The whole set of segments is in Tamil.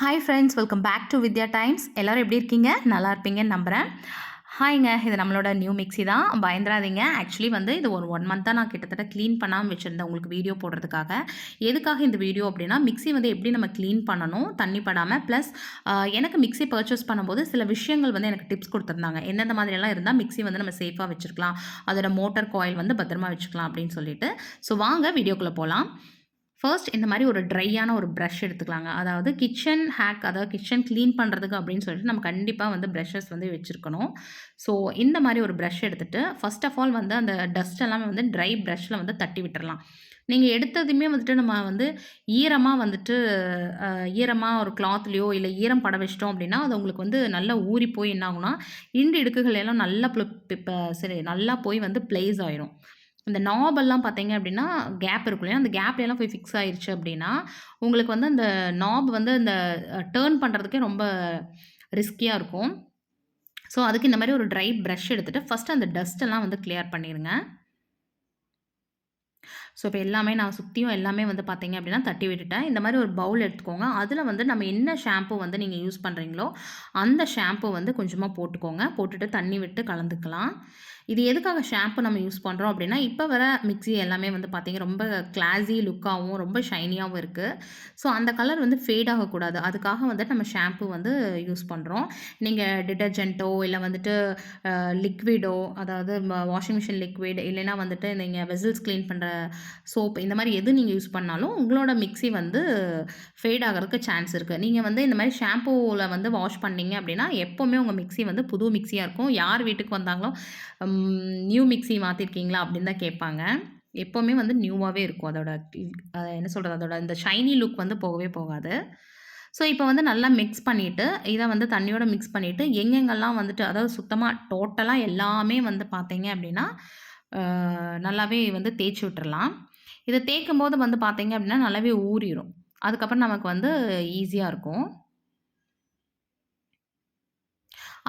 Hi friends welcome back to Vidya times எல்லோரும் எப்படி இருக்கீங்க? நல்லா இருப்பீங்கன்னு நம்புகிறேன் ஹாய்ங்க இது நம்மளோட நியூ மிக்ஸி தான். பயந்துராதீங்க. ஆக்சுவலி வந்து இது ஒரு ஒன் மந்த்தாக நான் கிட்டத்தட்ட க்ளீன் பண்ணாமல் வச்சுருந்தேன் உங்களுக்கு வீடியோ போடுறதுக்காக. எதுக்காக இந்த வீடியோ அப்படின்னா மிக்ஸி வந்து எப்படி நம்ம க்ளீன் பண்ணணும் தண்ணி படாமல் ப்ளஸ் எனக்கு மிக்ஸி பர்ச்சேஸ் பண்ணும்போது சில விஷயங்கள் வந்து எனக்கு டிப்ஸ் கொடுத்துருந்தாங்க. எந்தெந்த மாதிரியெல்லாம் இருந்தால் மிக்ஸி வந்து நம்ம சேஃபாக வச்சுருக்கலாம். அதோட மோட்டர் காயில் வந்து பத்திரமா வச்சுக்கலாம் அப்படின்னு சொல்லிட்டு. ஸோ வாங்க வீடியோக்குள்ளே போகலாம் ஃபர்ஸ்ட் இந்த மாதிரி ஒரு ட்ரையான ஒரு ப்ரஷ் எடுத்துக்கலாங்க. அதாவது கிச்சன் ஹேக் அதாவது கிச்சன் க்ளீன் பண்ணுறதுக்கு அப்படின்னு சொல்லிட்டு நம்ம கண்டிப்பாக வந்து ப்ரஷஸ் வந்து வச்சுருக்கணும். ஸோ இந்த மாதிரி ஒரு ப்ரஷ் எடுத்துகிட்டு ஃபஸ்ட் ஆஃப் ஆல் வந்து அந்த டஸ்ட் எல்லாமே வந்து ட்ரை ப்ரஷ்ஷில் வந்து தட்டி விட்டுறலாம். நீங்கள் எடுத்ததுமே வந்துட்டு நம்ம வந்து ஈரமாக வந்துட்டு ஈரமாக ஒரு கிளாத்லேயோ இல்லை ஈரம் பட வச்சிட்டோம் அப்படின்னா அது உங்களுக்கு வந்து நல்லா ஊறி போய் என்ன ஆகுனா இண்டு இடுக்குகள் எல்லாம் நல்லா சரி நல்லா போய் வந்து ப்ளேஸ் ஆயிரும். இந்த நாபெல்லாம் பார்த்தீங்க அப்படின்னா கேப் இருக்கும் இல்லையா அந்த கேப்லாம் போய் ஃபிக்ஸ் ஆயிடுச்சு அப்படின்னா உங்களுக்கு வந்து அந்த நாப் வந்து இந்த டேர்ன் பண்ணுறதுக்கே ரொம்ப ரிஸ்கியாக இருக்கும். ஸோ அதுக்கு இந்த மாதிரி ஒரு ட்ரை ப்ரஷ் எடுத்துகிட்டு ஃபஸ்ட்டு அந்த டஸ்ட்டெல்லாம் வந்து கிளியர் பண்ணிடுங்க ஸோ இப்போ எல்லாமே நான் சுற்றியும் எல்லாமே வந்து பார்த்தீங்க அப்படின்னா தட்டி விட்டுட்டேன். இந்த மாதிரி ஒரு பவுல் எடுத்துக்கோங்க. அதில் வந்து நம்ம என்ன ஷாம்பு வந்து நீங்கள் யூஸ் பண்ணுறீங்களோ அந்த ஷாம்பு வந்து கொஞ்சமாக போட்டுக்கோங்க. போட்டுட்டு தண்ணி விட்டு கலந்துக்கலாம். இது எதுக்காக ஷாம்பு நம்ம யூஸ் பண்ணுறோம் அப்படின்னா இப்போ வர மிக்ஸி எல்லாமே வந்து பார்த்திங்க ரொம்ப கிளாஸி லுக்காகவும் ரொம்ப ஷைனியாகவும் இருக்குது ஸோ அந்த கலர் வந்து ஃபேட் ஆகக்கூடாது. அதுக்காக வந்துட்டு நம்ம ஷாம்பு வந்து யூஸ் பண்ணுறோம் நீங்கள் டிட்டர்ஜென்ட்டோ இல்லை வந்துட்டு லிக்விடோ அதாவது வாஷிங் மிஷின் லிக்விட் இல்லைனா வந்துட்டு நீங்கள் வெசில்ஸ் க்ளீன் பண்ணுற சோப் இந்த மாதிரி எது நீங்கள் யூஸ் பண்ணாலும் உங்களோட மிக்ஸி வந்து ஃபேட் ஆகிறதுக்கு சான்ஸ் இருக்குது நீங்கள் வந்து இந்த மாதிரி ஷாம்பூவில் வந்து வாஷ் பண்ணீங்க அப்படின்னா எப்போவுமே உங்கள் மிக்ஸி வந்து புது மிக்ஸியாக இருக்கும். யார் வீட்டுக்கு வந்தாங்களோ நியூ மிக்ஸி மாற்றிருக்கீங்களா அப்படின்னு தான் கேட்பாங்க. எப்போவுமே வந்து நியூவாகவே இருக்கும் அதோட என்ன சொல்கிறது அதோட இந்த ஷைனி லுக் வந்து போகவே போகாது. ஸோ இப்போ வந்து நல்லா மிக்ஸ் பண்ணிவிட்டு இதை வந்து தண்ணியோட மிக்ஸ் பண்ணிவிட்டு எங்கெங்கெல்லாம் வந்துட்டு அதாவது சுத்தமாக டோட்டலாக எல்லாமே வந்து பார்த்தீங்க அப்படின்னா நல்லாவே வந்து தேய்ச்சி விட்டுறலாம். இதை தேய்க்கும் போது வந்து பார்த்தீங்க அப்படின்னா நல்லாவே ஊறிடும் அதுக்கப்புறம் நமக்கு வந்து ஈஸியாக இருக்கும்.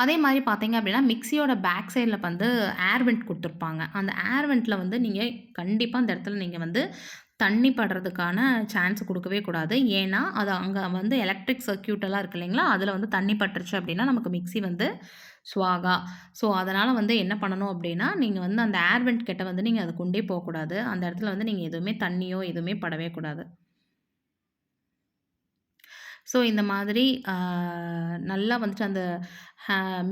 அதே மாதிரி பார்த்தீங்க அப்படின்னா மிக்சியோட பேக் சைடில் வந்து ஏர் வெண்ட் கொடுத்துருப்பாங்க. அந்த ஏர் வெண்ட்டில் வந்து நீங்கள் கண்டிப்பாக அந்த இடத்துல நீங்கள் வந்து தண்ணி படுறதுக்கான சான்ஸ் கொடுக்கவே கூடாது. ஏன்னா அது அங்கே வந்து எலக்ட்ரிக் சர்க்கியூட்டெல்லாம் இருக்கு இல்லைங்களா? அதில் வந்து தண்ணி பட்டுருச்சு அப்படின்னா நமக்கு மிக்ஸி வந்து சுவாகா. ஸோ அதனால் வந்து என்ன பண்ணணும் அப்படின்னா நீங்கள் வந்து அந்த ஏர்வெண்ட் கிட்ட வந்து நீங்கள் அது கொண்டே போகக்கூடாது. அந்த இடத்துல வந்து நீங்கள் எதுவுமே தண்ணியோ எதுவுமே படவே கூடாது. ஸோ இந்த மாதிரி நல்லா வந்துட்டு அந்த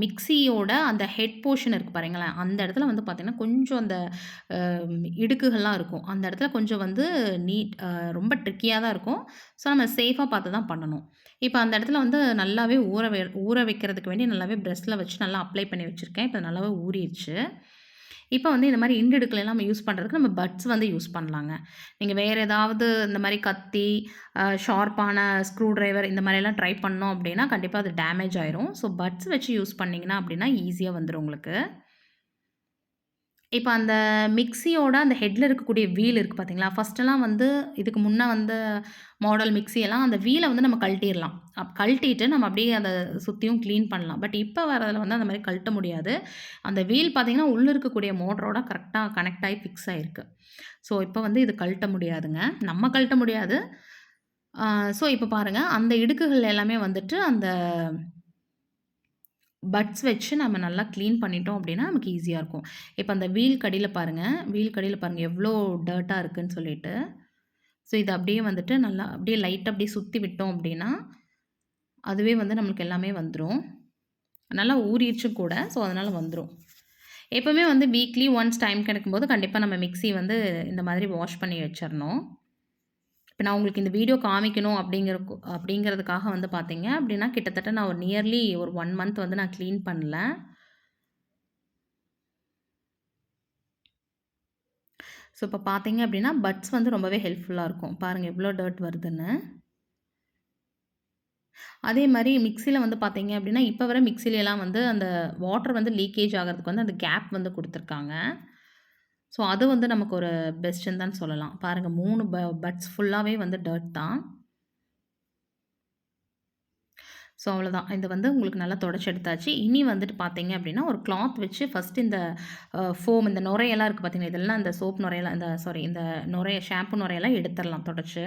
மிக்சியோட அந்த ஹெட் போர்ஷன் இருக்குது பாருங்களேன். அந்த இடத்துல வந்து பார்த்திங்கன்னா கொஞ்சம் அந்த இடுக்குகள்லாம் இருக்கும். அந்த இடத்துல கொஞ்சம் வந்து நீட் ரொம்ப ட்ரிக்கியாக தான் இருக்கும். ஸோ நம்ம சேஃபாக பார்த்து தான் பண்ணணும். இப்போ அந்த இடத்துல வந்து நல்லாவே ஊற வே ஊற வைக்கிறதுக்கு வேண்டி நல்லாவே ப்ரெஷ்ஷில் வச்சு நல்லா அப்ளை பண்ணி வச்சுருக்கேன். இப்போ நல்லாவே ஊறிடுச்சு. இப்போ வந்து இந்த மாதிரி இண்டெடுக்கலாம் நம்ம யூஸ் பண்ணுறதுக்கு நம்ம பட்ஸ் வந்து யூஸ் பண்ணலாங்க. நீங்கள் வேறு ஏதாவது இந்த மாதிரி கத்தி ஷார்ப்பான ஸ்க்ரூ ட்ரைவர் இந்த மாதிரிலாம் ட்ரை பண்ணோம் அப்படின்னா கண்டிப்பாக அது டேமேஜ் ஆயிரும். ஸோ பட்ஸ் வச்சு யூஸ் பண்ணிங்கன்னா அப்படின்னா ஈஸியாக வந்துடும் உங்களுக்கு. இப்போ அந்த மிக்ஸியோட அந்த ஹெட்டில் இருக்கக்கூடிய வீல் இருக்குது பார்த்தீங்களா ஃபஸ்ட்டெல்லாம் வந்து இதுக்கு முன்னே வந்த மாடல் மிக்ஸியெல்லாம் அந்த வீலை வந்து நம்ம கழட்டிடலாம். அப் கழட்டிட்டு நம்ம அப்படியே அதை சுற்றியும் க்ளீன் பண்ணலாம். பட் இப்போ வரதில் வந்து அந்த மாதிரி கழட்ட முடியாது. அந்த வீல் பார்த்திங்கன்னா உள்ளே இருக்கக்கூடிய மோட்டரோட கரெக்டாக கனெக்ட் ஆகி ஃபிக்ஸ் ஆகிருக்கு ஸோ இப்போ வந்து இது கழட்ட முடியாதுங்க. நம்ம கழட்ட முடியாது. ஸோ இப்போ பாருங்கள் அந்த இடுக்குகள் எல்லாமே வந்துட்டு அந்த பட்ஸ் வச்சு நம்ம நல்லா க்ளீன் பண்ணிட்டோம் அப்படின்னா நமக்கு ஈஸியாக இருக்கும். இப்போ அந்த வீல் கடியில் பாருங்கள் வீல் கடியில் பாருங்கள் எவ்வளோ டர்ட்டாக இருக்குதுன்னு சொல்லிட்டு. ஸோ இது அப்படியே வந்துட்டு நல்லா அப்படியே லைட்டாக அப்படியே சுற்றி விட்டோம் அப்படின்னா அதுவே வந்து நம்மளுக்கு எல்லாமே வந்துடும் நல்லா ஊறிடுச்சும் கூட. ஸோ அதனால் வந்துடும் எப்போவுமே வந்து வீக்லி ஒன்ஸ் டைம் கிடைக்கும்போது கண்டிப்பாக நம்ம மிக்சி வந்து இந்த மாதிரி வாஷ் பண்ணி வச்சிடணும் இப்போ நான் உங்களுக்கு இந்த வீடியோ காமிக்கணும் அப்படிங்கிற அப்படிங்கிறதுக்காக வந்து பார்த்தீங்க அப்படின்னா கிட்டத்தட்ட நான் ஒரு நியர்லி ஒரு ஒன் மந்த் வந்து நான் க்ளீன் பண்ணல. ஸோ இப்போ பார்த்தீங்க அப்படின்னா பட்ஸ் வந்து ரொம்பவே ஹெல்ப்ஃபுல்லாக இருக்கும். பாருங்கள் எவ்வளோ டர்ட் வருதுன்னு. அதே மாதிரி மிக்சியில் வந்து பார்த்தீங்க அப்படின்னா இப்போ வர மிக்சிலெலாம் வந்து அந்த வாட்டர் வந்து லீக்கேஜ் ஆகிறதுக்கு வந்து அந்த கேப் வந்து கொடுத்துருக்காங்க. ஸோ அது வந்து நமக்கு ஒரு பெஸ்ட்டுன்னு தான் சொல்லலாம். பாருங்கள் மூணு ப பட்ஸ் ஃபுல்லாகவே வந்து டர்ட் தான். ஸோ அவ்வளோதான் இது வந்து உங்களுக்கு நல்லா தொடச்சி எடுத்தாச்சு. இனி வந்துட்டு பார்த்தீங்க அப்படின்னா ஒரு கிளாத் வச்சு ஃபஸ்ட் இந்த ஃபோம் இந்த நுரையெல்லாம் இருக்குது பார்த்தீங்கன்னா இதெல்லாம் இந்த சோப் நுரையெல்லாம் இந்த சாரி இந்த நுரைய ஷாம்பு நுரையெல்லாம் எடுத்துடலாம் தொடச்சி.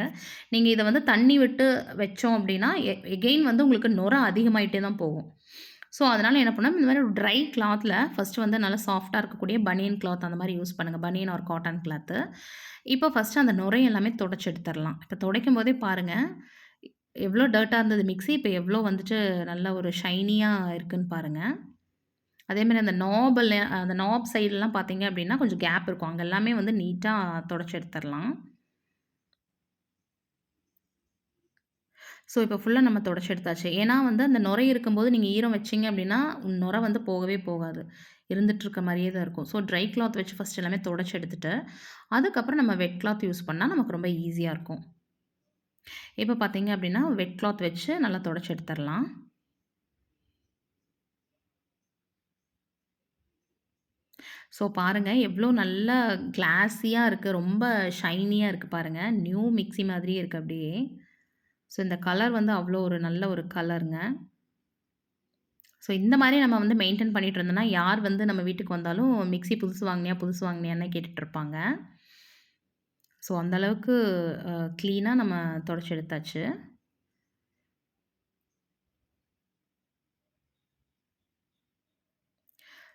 நீங்கள் இதை வந்து தண்ணி விட்டு வச்சோம் அப்படின்னா எகெயின் வந்து உங்களுக்கு நுரை அதிகமாயிட்டே தான் போகும். ஸோ அதனால் என்ன பண்ணோம் இந்த மாதிரி ஒரு ட்ரை கிளாத்தில் ஃபஸ்ட்டு வந்து நல்லா சாஃப்டாக இருக்கக்கூடிய பனியன் கிளாத் அந்த மாதிரி யூஸ் பண்ணுங்கள் பனியன் ஒரு காட்டன் கிளாத்து இப்போ ஃபஸ்ட்டு அந்த நுரை எல்லாமே தொடச்சி எடுத்துடலாம். இப்போ துடைக்கும் போதே பாருங்கள் எவ்வளோ டர்ட்டாக இருந்தது மிக்ஸி இப்போ எவ்வளோ வந்துட்டு நல்ல ஒரு ஷைனியாக இருக்குன்னு பாருங்கள் அதேமாதிரி அந்த நாபில் அந்த நாப் சைட்லலாம் பார்த்தீங்க அப்படின்னா கொஞ்சம் கேப் இருக்கும். அங்கே எல்லாமே வந்து நீட்டாக தொடச்சி எடுத்துடலாம். ஸோ இப்போ ஃபுல்லாக நம்ம தொடச்சி எடுத்தாச்சு. ஏன்னா வந்து அந்த நுரை இருக்கும்போது நீங்கள் ஈரம் வச்சிங்க அப்படின்னா நுரை வந்து போகவே போகாது. இருந்துகிட்ருக்க மாதிரியே தான் இருக்கும். ஸோ ட்ரை கிளாத் வச்சு ஃபஸ்ட் எல்லாமே தொடச்சி எடுத்துகிட்டு அதுக்கப்புறம் நம்ம வெட் கிளாத் யூஸ் பண்ணால் நமக்கு ரொம்ப ஈஸியாக இருக்கும். இப்போ பார்த்தீங்க அப்படின்னா வெட் கிளாத் வச்சு நல்லா தொடச்சி எடுத்துடலாம். ஸோ பாருங்கள் எவ்வளோ நல்ல கிளாஸியாக இருக்குது ரொம்ப ஷைனியாக இருக்குது பாருங்கள் நியூ மிக்ஸி மாதிரியே இருக்குது அப்படியே. ஸோ இந்த கலர் வந்து அவ்வளோ ஒரு நல்ல ஒரு கலருங்க ஸோ இந்த மாதிரி நம்ம வந்து மெயின்டைன் பண்ணிகிட்டு இருந்தோம்னா யார் வந்து நம்ம வீட்டுக்கு வந்தாலும் மிக்ஸி புதுசு வாங்கினியா புதுசு வாங்கினியான்னு கேட்டுட்ருப்பாங்க. ஸோ அந்தளவுக்கு க்ளீனாக நம்ம தொடச்சி எடுத்தாச்சு.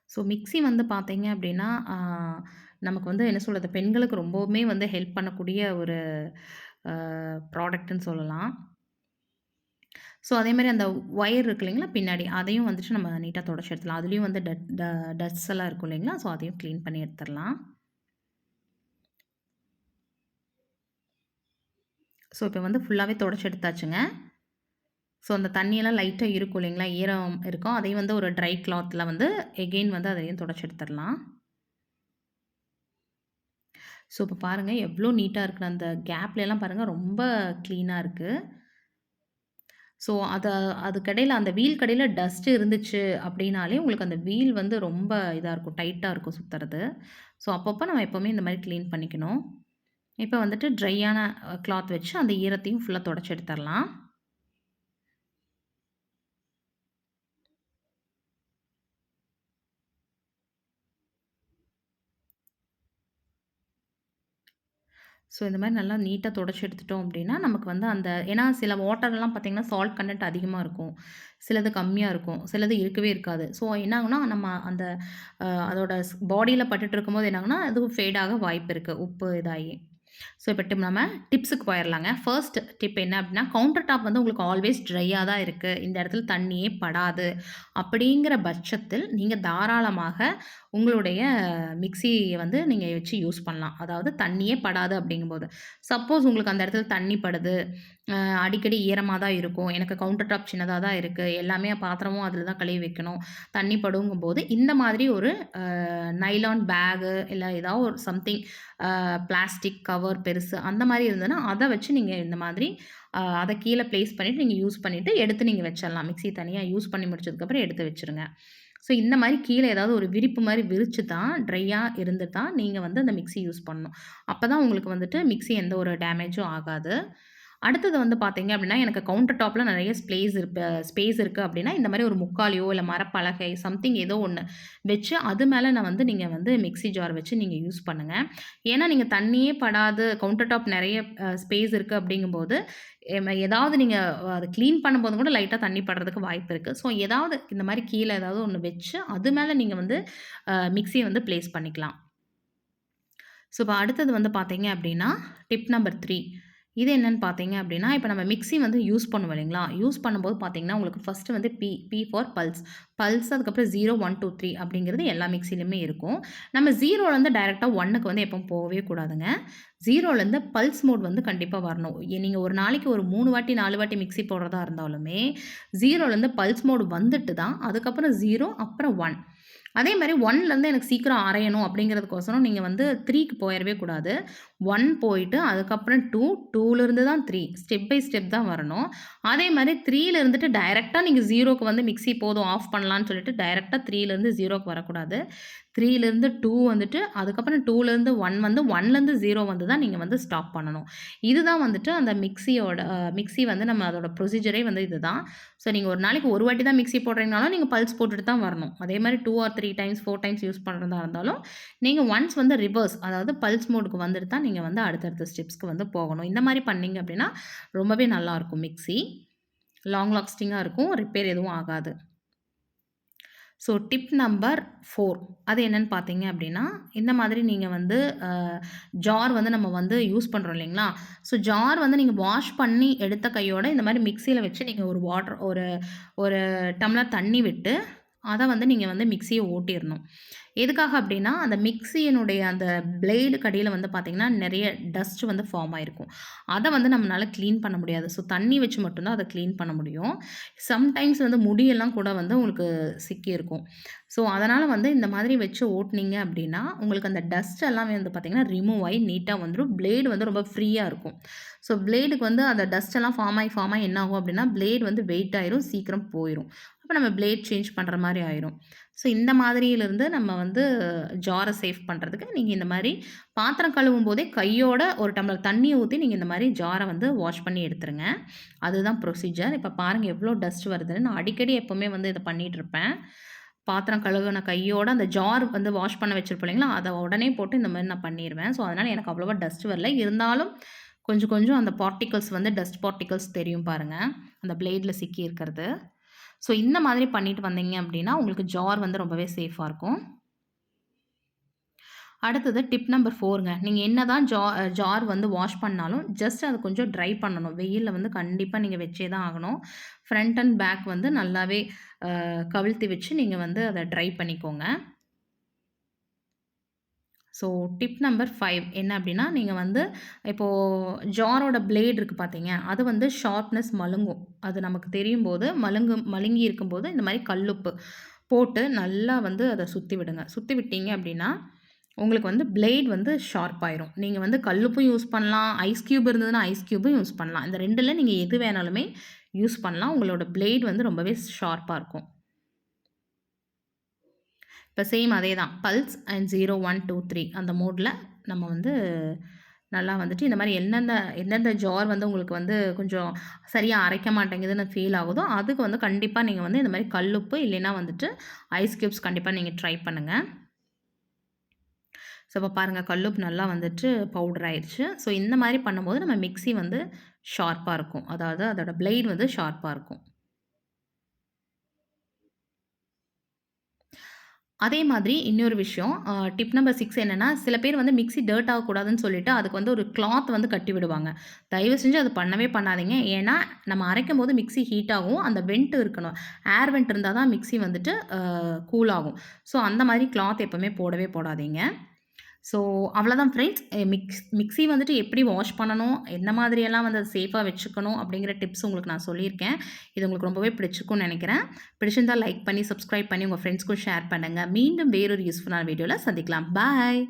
ஸோ மிக்ஸி வந்து பார்த்தீங்க அப்படின்னா நமக்கு வந்து என்ன சொல்கிறது பெண்களுக்கு ரொம்பவுமே வந்து ஹெல்ப் பண்ணக்கூடிய ஒரு ப்ராடக்ட்டுன்னு சொல்லலாம். ஸோ அதே மாதிரி அந்த ஒயர் இருக்கு இல்லைங்களா பின்னாடி அதையும் வந்துட்டு நம்ம நீட்டாக தொடச்சி எடுத்துடலாம். அதுலேயும் வந்து டட் ட டஸ்ட் எல்லாம் இருக்கும் இல்லைங்களா ஸோ அதையும் க்ளீன் பண்ணி எடுத்துடலாம். ஸோ இப்போ வந்து ஃபுல்லாகவே தொடச்சி எடுத்தாச்சுங்க. ஸோ அந்த தண்ணியெல்லாம் லைட்டாக இருக்கும் இல்லைங்களா ஈரம் இருக்கும். அதையும் வந்து ஒரு ட்ரை கிளாத்தில் வந்து எகெயின் வந்து அதையும் தொடச்சி எடுத்துடலாம். ஸோ இப்போ பாருங்கள் எவ்வளோ நீட்டாக இருக்குது அந்த கேப்லலாம் பாருங்கள் ரொம்ப க்ளீனாக இருக்குது ஸோ அதை அதுக்கடையில் அந்த வீல் கடையில் டஸ்ட் இருந்துச்சு அப்படின்னாலே உங்களுக்கு அந்த வீல் வந்து ரொம்ப இதாக இருக்கும் டைட்டாக இருக்கும் சுற்றுறது ஸோ அப்பப்போ நம்ம எப்போவுமே இந்த மாதிரி க்ளீன் பண்ணிக்கணும். இப்போ வந்துட்டு ட்ரையான கிளாத் uh, வச்சு அந்த ஈரத்தையும் ஃபுல்லாக தொடச்சி எடுத்துடலாம் ஸோ இந்த மாதிரி நல்லா நீட்டாக தொடச்சி எடுத்துட்டோம் அப்படின்னா நமக்கு வந்து அந்த ஏன்னா சில வாட்டர்லாம் பார்த்திங்கன்னா சால்ட் கண்டென்ட் அதிகமாக இருக்கும். சிலது கம்மியாக இருக்கும். சிலது இருக்கவே இருக்காது. ஸோ என்னாகுன்னா நம்ம அந்த அதோட பாடியில் பட்டுட்டு இருக்கும்போது என்னாகுன்னா அது ஃபேடாக வாய்ப்பு இருக்குது உப்பு இதாகி. ஸோ இப்போ டிப் நம்ம டிப்ஸுக்கு போயிடலாங்க ஃபர்ஸ்ட் டிப் என்ன அப்படின்னா கவுண்டர் டாப் வந்து உங்களுக்கு ஆல்வேஸ் ட்ரையாக தான் இருக்குது இந்த இடத்துல தண்ணியே படாது. அப்படிங்கிற பட்சத்தில் நீங்கள் தாராளமாக உங்களுடைய மிக்சியை வந்து நீங்கள் வச்சு யூஸ் பண்ணலாம். அதாவது தண்ணியே படாது அப்படிங்கும்போது. சப்போஸ் உங்களுக்கு அந்த இடத்துல தண்ணி படுது. அடிக்கடி ஈரமாக தான் இருக்கும். எனக்கு கவுண்டர் டாப் சின்னதாக தான் இருக்குது எல்லாமே பாத்திரமும் அதில் தான் கழுவி வைக்கணும். தண்ணி படுங்கும்போது இந்த மாதிரி ஒரு நைலான் பேகு இல்லை ஏதாவது ஒரு சம்திங் பிளாஸ்டிக் கவர் பெருசு அந்த மாதிரி இருந்ததுன்னா அதை வச்சு நீங்கள் இந்த மாதிரி அதை கீழே ப்ளேஸ் பண்ணிவிட்டு நீங்கள் யூஸ் பண்ணிவிட்டு எடுத்து நீங்கள் வச்சிடலாம். மிக்சி தனியாக யூஸ் பண்ணி முடிச்சதுக்கப்புறம் எடுத்து வச்சுருங்க. ஸோ இந்த மாதிரி கீழே ஏதாவது ஒரு விரிப்பு மாதிரி விரித்து தான் ட்ரையாக இருந்து தான் நீங்கள் வந்து அந்த மிக்சி யூஸ் பண்ணணும். அப்போ தான் உங்களுக்கு வந்துட்டு மிக்சி எந்த ஒரு டேமேஜும் ஆகாது. அடுத்தது வந்து பார்த்தீங்க அப்படின்னா எனக்கு கவுண்டர் டாப்பில் நிறைய ஸ்பேஸ் இருப்ப ஸ்பேஸ் இருக்குது அப்படின்னா இந்த மாதிரி ஒரு முக்காலியோ இல்லை மரப்பலகை சம்திங் ஏதோ ஒன்று வச்சு அது மேலே நான் வந்து நீங்கள் வந்து மிக்சி ஜார் வச்சு நீங்கள் யூஸ் பண்ணுங்கள் ஏன்னா நீங்கள் தண்ணியே படாது கவுண்டர் டாப் நிறைய ஸ்பேஸ் இருக்குது அப்படிங்கும்போது ஏதாவது நீங்கள் அதை க்ளீன் பண்ணும்போது கூட லைட்டாக தண்ணி படுறதுக்கு வாய்ப்பு இருக்குது ஸோ ஏதாவது இந்த மாதிரி கீழே ஏதாவது ஒன்று வச்சு அது மேலே நீங்கள் வந்து மிக்சியை வந்து ப்ளேஸ் பண்ணிக்கலாம். ஸோ இப்போ அடுத்தது வந்து பார்த்தீங்க அப்படின்னா டிப் நம்பர் த்ரீ இது என்னென்னு பார்த்தீங்க அப்படின்னா இப்போ நம்ம மிக்ஸி வந்து யூஸ் பண்ணுவோம் இல்லைங்களா? யூஸ் பண்ணும்போது பார்த்தீங்கன்னா உங்களுக்கு ஃபஸ்ட்டு வந்து P P for pulse pulse அதுக்கப்புறம் ஜீரோ ஒன் டூ த்ரீ அப்படிங்கிறது எல்லா மிக்சிலையுமே இருக்கும். நம்ம ஜீரோலேருந்து டைரெக்டாக ஒன்னுக்கு வந்து எப்போ போகவே கூடாதுங்க. ஜீரோலேருந்து பல்ஸ் மோட் வந்து கண்டிப்பாக வரணும். நீங்கள் ஒரு நாளைக்கு ஒரு மூணு வாட்டி நாலு வாட்டி மிக்சி போடுறதா இருந்தாலுமே ஜீரோலேருந்து பல்ஸ் மோடு வந்துட்டு தான் அதுக்கப்புறம் ஜீரோ அப்புறம் ஒன் அதே மாதிரி ஒன்லேருந்து எனக்கு சீக்கிரம் அரையணும் அப்படிங்கிறதுக்கோசரம் நீங்கள் வந்து த்ரீக்கு போயிடவே கூடாது. ஒன் போயிட்டு அதுக்கப்புறம் டூ டூலேருந்து தான் த்ரீ ஸ்டெப் பை ஸ்டெப் தான் வரணும். அதே மாதிரி த்ரீல இருந்துட்டு டைரெக்டாக நீங்கள் ஜீரோக்கு வந்து மிக்சி போதும் ஆஃப் பண்ணலான்னு சொல்லிட்டு டைரெக்டாக த்ரீலேருந்து ஜீரோக்கு வரக்கூடாது. த்ரீலேருந்து டூ வந்துட்டு அதுக்கப்புறம் டூலேருந்து ஒன் வந்து ஒன்லேருந்து ஜீரோ வந்து தான் நீங்கள் வந்து ஸ்டாப் பண்ணணும். இதுதான் வந்துட்டு அந்த மிக்சியோட மிக்சி வந்து நம்ம அதோட ப்ரொசீஜரே வந்து இதுதான். ஸோ நீங்கள் ஒரு நாளைக்கு ஒரு வாட்டி தான் மிக்சி போடுறீங்கனாலும் நீங்கள் பல்ஸ் போட்டுட்டு தான் வரணும். அதே மாதிரி two or three times four times use பண்ணுறதா இருந்தாலும் நீங்கள் ஒன்ஸ் வந்து ரிவர்ஸ் அதாவது பல்ஸ் மோடுக்கு வந்துட்டு தான் நீங்கள் வந்து அடுத்தடுத்த ஸ்டெப்ஸ்க்கு வந்து போகணும். இந்த மாதிரி பண்ணீங்க அப்படின்னா ரொம்பவே நல்லாயிருக்கும் மிக்ஸி. லாங் லாஸ்டிங்காக இருக்கும் ரிப்பேர் எதுவும் ஆகாது. ஸோ டிப் நம்பர் ஃபோர் அது என்னன்னு பார்த்தீங்க அப்படின்னா இந்த மாதிரி நீங்கள் வந்து ஜார் வந்து நம்ம வந்து யூஸ் பண்ணுறோம் இல்லைங்களா? ஸோ ஜார் வந்து நீங்கள் வாஷ் பண்ணி எடுத்த கையோட இந்த மாதிரி மிக்சியில் வச்சு நீங்கள் ஒரு வாட்டர் ஒரு ஒரு டம்ளர் தண்ணி விட்டு அதை வந்து நீங்கள் வந்து மிக்சியை ஓட்டிடணும் எதுக்காக அப்படின்னா அந்த மிக்சியினுடைய அந்த பிளேடு கடியில் வந்து பார்த்திங்கன்னா நிறைய டஸ்ட் வந்து ஃபார்ம் ஆகிருக்கும் அதை வந்து நம்மளால் க்ளீன் பண்ண முடியாது. ஸோ தண்ணி வச்சு மட்டும்தான் அதை க்ளீன் பண்ண முடியும். சம்டைம்ஸ் வந்து முடியெல்லாம் கூட வந்து உங்களுக்கு சிக்கியிருக்கும். ஸோ அதனால் வந்து இந்த மாதிரி வச்சு ஓட்டினீங்க அப்படின்னா உங்களுக்கு அந்த டஸ்ட் எல்லாமே வந்து பார்த்திங்கன்னா ரிமூவ் ஆகி நீட்டாக வந்துடும் பிளேடு வந்து ரொம்ப ஃப்ரீயாக இருக்கும். ஸோ பிளேடுக்கு வந்து அந்த டஸ்ட் எல்லாம் ஃபார்ம் ஆகி ஃபார்ம் ஆகி என்ன ஆகும் அப்படின்னா பிளேடு வந்து வெயிட் ஆயிரும் சீக்கிரம் போயிடும் அப்போ நம்ம பிளேட் சேஞ்ச் பண்ணுற மாதிரி ஆயிரும். ஸோ இந்த மாதிரியிலிருந்து நம்ம வந்து ஜாரை சேஃப் பண்ணுறதுக்கு நீங்கள் இந்த மாதிரி பாத்திரம் கழுவும் போதே கையோட ஒரு டம்ளர் தண்ணியை ஊற்றி நீங்கள் இந்த மாதிரி ஜாரை வந்து வாஷ் பண்ணி எடுத்துருங்க. அதுதான் ப்ரொசீஜர் இப்போ பாருங்கள் எவ்வளோ டஸ்ட் வருதுன்னு. நான் அடிக்கடி எப்போவுமே வந்து இதை பண்ணிகிட்ருப்பேன் பாத்திரம் கழுவுன கையோட அந்த ஜார் வந்து வாஷ் பண்ண வச்சுருப்போம் இல்லைங்களா? அதை உடனே போட்டு இந்த மாதிரி நான் பண்ணிடுவேன் ஸோ அதனால் எனக்கு அவ்வளோவா டஸ்ட் வரல. இருந்தாலும் கொஞ்சம் கொஞ்சம் அந்த பார்ட்டிகல்ஸ் வந்து டஸ்ட் பார்ட்டிகல்ஸ் தெரியும் பாருங்கள் அந்த பிளேடில் சிக்கி இருக்கிறது. ஸோ இந்த மாதிரி பண்ணிட்டு வந்தீங்க அப்படின்னா உங்களுக்கு ஜார் வந்து ரொம்பவே சேஃபாக இருக்கும். அடுத்தது டிப் நம்பர் ஃபோருங்க நீங்கள் என்ன தான் ஜா ஜார் வந்து வாஷ் பண்ணாலும் ஜஸ்ட் அது கொஞ்சம் ட்ரை பண்ணணும். வெயிலில் வந்து கண்டிப்பாக நீங்கள் வச்சே தான் ஆகணும். ஃப்ரண்ட் அண்ட் பேக் வந்து நல்லாவே கவிழ்த்தி வச்சு நீங்கள் வந்து அதை ட்ரை பண்ணிக்கோங்க. ஸோ டிப் நம்பர் ஃபைவ் என்ன அப்படின்னா நீங்கள் வந்து இப்போது ஜாரோட பிளேட் இருக்குது பார்த்தீங்க அது வந்து ஷார்ப்னஸ் மழுங்கும். அது நமக்கு தெரியும் போது மழுங்கு மழுங்கி இருக்கும்போது இந்த மாதிரி கல்லுப்பு போட்டு நல்லா வந்து அதை சுற்றி விடுங்க. சுற்றி விட்டீங்க அப்படின்னா உங்களுக்கு வந்து பிளேட் வந்து ஷார்ப் ஆயிரும். நீங்கள் வந்து கல்லுப்பும் யூஸ் பண்ணலாம் ஐஸ் க்யூப் இருந்ததுன்னா ஐஸ் க்யூபும் யூஸ் பண்ணலாம். இந்த ரெண்டில் நீங்கள் எது வேணாலுமே யூஸ் பண்ணலாம். உங்களோட பிளேட் வந்து ரொம்பவே ஷார்ப்பாக இருக்கும். இப்போ சேம் அதே தான் pulse and zero one two three அந்த மோடில் நம்ம வந்து நல்லா வந்துட்டு இந்த மாதிரி எந்தெந்த எந்தெந்த ஜார் வந்து உங்களுக்கு வந்து கொஞ்சம் சரியாக அரைக்க மாட்டேங்குதுன்னு ஃபீல் ஆகுதோ அதுக்கு வந்து கண்டிப்பாக நீங்கள் வந்து இந்த மாதிரி கல்லுப்பு இல்லைன்னா வந்துட்டு ஐஸ் க்யூப்ஸ் கண்டிப்பாக நீங்கள் ட்ரை பண்ணுங்கள் ஸோ இப்போ பாருங்கள் கல்லுப்பு நல்லா வந்துட்டு பவுடர் ஆயிடுச்சு. ஸோ இந்த மாதிரி பண்ணும்போது நம்ம மிக்சி வந்து ஷார்ப்பாக இருக்கும். அதாவது அதோடய பிளேட் வந்து ஷார்ப்பாக இருக்கும். அதே மாதிரி இன்னொரு விஷயம் டிப் நம்பர் சிக்ஸ் என்னென்னா சில பேர் வந்து மிக்சி டர்ட் ஆகக்கூடாதுன்னு சொல்லிட்டு அதுக்கு வந்து ஒரு கிளாத் வந்து கட்டி விடுவாங்க. தயவு செஞ்சு அது பண்ணவே பண்ணாதீங்க. ஏன்னா நம்ம அரைக்கும் போது மிக்ஸி ஹீட் ஆகும் அந்த வெண்ட் இருக்கணும். ஏர் வெண்ட் இருந்தால் தான் மிக்ஸி வந்துட்டு கூல் ஆகும். ஸோ அந்த மாதிரி கிளாத் எப்போவுமே போடவே போடாதீங்க. ஸோ அவ்வளோதான் ஃப்ரெண்ட்ஸ் மிக்ஸ் மிக்ஸி வந்துட்டு எப்படி வாஷ் பண்ணணும் எந்த மாதிரியெல்லாம் வந்து அதை சேஃபாக வச்சுக்கணும் அப்படிங்கிற டிப்ஸ் உங்களுக்கு நான் சொல்லியிருக்கேன். இது உங்களுக்கு ரொம்பவே பிடிச்சிக்கும்னு நினைக்கிறேன். பிடிச்சிருந்தால் லைக் பண்ணி சப்ஸ்கிரைப் பண்ணி உங்கள் ஃப்ரெண்ட்ஸ்க்கும் ஷேர் பண்ணுங்கள் மீண்டும் வேறொரு யூஸ்ஃபுல்லான வீடியோவில் சந்திக்கலாம். பாய்